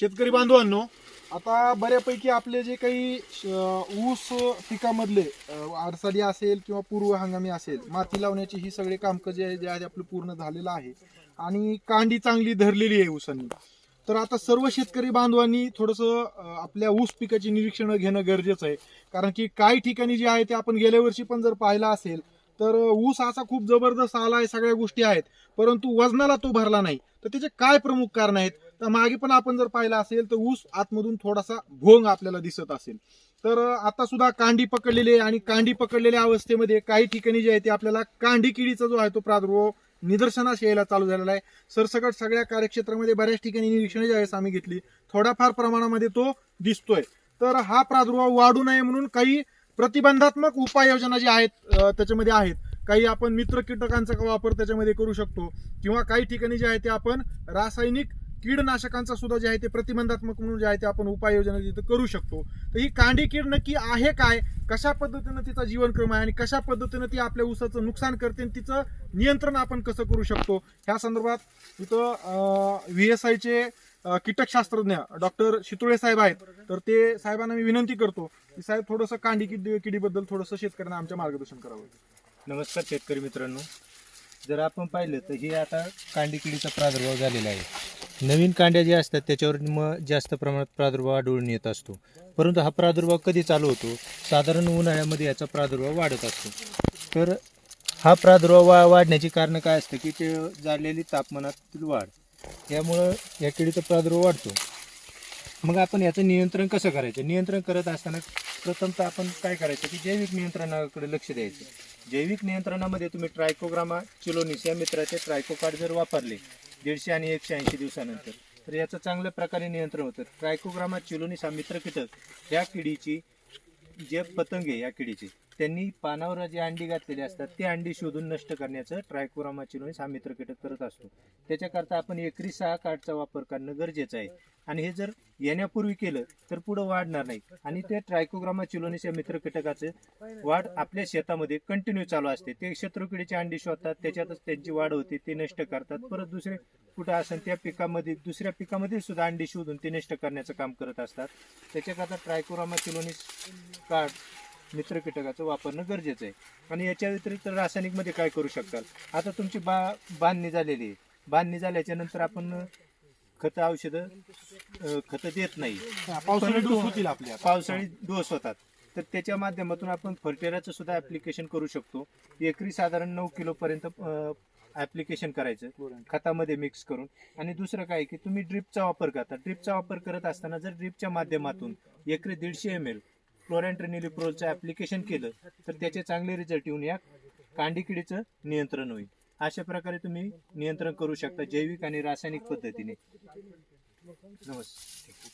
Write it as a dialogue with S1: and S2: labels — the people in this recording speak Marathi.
S1: शेतकरी बांधवांनो आता बऱ्यापैकी आपले जे काही श- ऊस पिकामधले अ, असेल किंवा पूर्व हंगामी असेल माती लावण्याची ही सगळे कामकाज जे जे आहे आपलं पूर्ण झालेलं आहे. आणि कांडी चांगली धरलेली आहे ऊसांनी. तर आता सर्व शेतकरी बांधवांनी थोडंसं आपल्या ऊस पिकाची निरीक्षण घेणं गरजेचं आहे. कारण की काही ठिकाणी जे आहे ते आपण गेल्या वर्षी पण जर पाहिला असेल तर ऊस असा खूप जबरदस्त आला आहे सगळ्या गोष्टी आहेत. परंतु वजनाला तो भरला नाही. तर त्याचे काय प्रमुख कारण आहेत? तर मागे पण आपण जर पाहिलं असेल तर ऊस आतमधून थोडासा भोंग आपल्याला दिसत असेल. तर आता सुद्धा कांडी पकडलेली आहे आणि कांडी पकडलेल्या अवस्थेमध्ये काही ठिकाणी जे आहे ते आपल्याला कांडी किडीचा जो आहे तो प्रादुर्भाव निदर्शनास यायला चालू झालेला आहे. सरसकट सगळ्या कार्यक्षेत्रामध्ये बऱ्याच ठिकाणी निरीक्षणे ज्यावेळेस आम्ही घेतली. थोड्याफार प्रमाणामध्ये तो दिसतोय. तर हा प्रादुर्भाव वाढू नये म्हणून काही प्रतिबंधात्मक उपाययोजना ज्या आहेत त्याच्यामध्ये आहेत. काही आपण मित्र कीटकांचा वापर त्याच्यामध्ये करू शकतो. किंवा काही ठिकाणी जे आहे ते आपण रासायनिक कीडनाशकांचा सुद्धा जे आहे ते प्रतिबंधात्मक म्हणून जे आहे ते आपण उपाययोजना तिथं करू शकतो. तर ही कांडी कीड नक्की आहे काय? कशा पद्धतीनं तिचा जीवनक्रम आहे आणि कशा पद्धतीनं ती आपल्या ऊसाचं नुकसान करते आणि तिचं नियंत्रण आपण कसं करू शकतो? ह्या संदर्भात इथं व्ही एस आयचे कीटकशास्त्रज्ञ डॉक्टर शितुळे साहेब आहेत. तर ते साहेबांना मी विनंती करतो की साहेब थोडंसं कांडी किड किडीबद्दल थोडंसं शेतकऱ्यांना आमच्या मार्गदर्शन करावं.
S2: नमस्कार शेतकरी मित्रांनो. जर आपण पाहिलं तर हे आता कांडी किडीचा प्रादुर्भाव झालेला आहे. नवीन कांड्या ज्या असतात त्याच्यावर मग जास्त प्रमाणात प्रादुर्भाव आढळून येत असतो. परंतु हा प्रादुर्भाव कधी चालू होतो? साधारण उन्हाळ्यामध्ये याचा प्रादुर्भाव वाढत असतो. तर हा प्रादुर्भाव वा वाढण्याची कारण काय असतं की ते झालेली तापमानातील वाढ. यामुळं या किडीचा प्रादुर्भाव वाढतो. मग आपण याचं नियंत्रण कसं करायचं? नियंत्रण करत असताना प्रथमतः आपण काय करायचं की जैविक नियंत्रणाकडे लक्ष द्यायचं. जैविक नियंत्रणामध्ये तुम्ही ट्रायकोग्रामा चिलोनिस या मित्राचे ट्रायकोकार्ड जर वापरले दीडशे आणि एकशे ऐंशी दिवसानंतर. तर याचं चांगल्या प्रकारे नियंत्रण होतं. ट्रायकोग्रामा चिलोनिसा मित्र कीटक या किडीची जे पतंग आहे या किडीची. त्यांनी पानावर जे अंडी घातलेली असतात ते अंडी शोधून नष्ट करण्याचं ट्रायकोरामा चिलोनिस हा मित्र कीटक करत असतो. त्याच्याकरता आपण एकरी सहा कार्डचा वापर करणं गरजेचं आहे. आणि हे जर येण्यापूर्वी केलं तर पुढं वाढणार नाही. आणि ते ट्रायकोग्रामा चिलोनिस या मित्र कीटकाचं वाढ आपल्या शेतामध्ये कंटिन्यू चालू असते. ते शत्रुकिडीचे अंडी शोधतात त्याच्यातच त्यांची वाढ होते ते नष्ट करतात. परत दुसरे कुठं असेल त्या पिकामध्ये दुसऱ्या पिकामध्ये सुद्धा अंडी शोधून ते नष्ट करण्याचं काम करत असतात. त्याच्याकरता ट्रायकोरामा चिलोनिस कार्ड मित्र कीटकाचं वापरणं गरजेचं आहे. आणि याच्या व्यतिरिक्त रासायनिकमध्ये काय करू शकताल आता तुमची बा बांधणी झालेली आहे. बांधणी झाल्याच्यानंतर आपण खतं औषधं खतं देत नाही.
S1: पावसाळी डोस होतील आपल्या
S2: पावसाळी डोस होतात. तर त्याच्या माध्यमातून आपण फर्टिलायझरचं सुद्धा ऍप्लिकेशन करू शकतो. एकरी साधारण नऊ किलो पर्यंत ऍप्लिकेशन करायचं. खतामध्ये मिक्स करून. आणि दुसरं काय की तुम्ही ड्रिपचा वापर करता. ड्रिपचा वापर करत असताना जर ड्रिपच्या माध्यमातून एकरी दीडशे एम एल क्लोरॅन्ट्रेनिलिप्रोलचं ऍप्लिकेशन केलं तर त्याचे चांगले रिझल्ट येऊन या. कांडीकिडीचं नियंत्रण होईल. अशा प्रकारे तुम्ही नियंत्रण करू शकता जैविक आणि रासायनिक पद्धतीने. नमस्कार.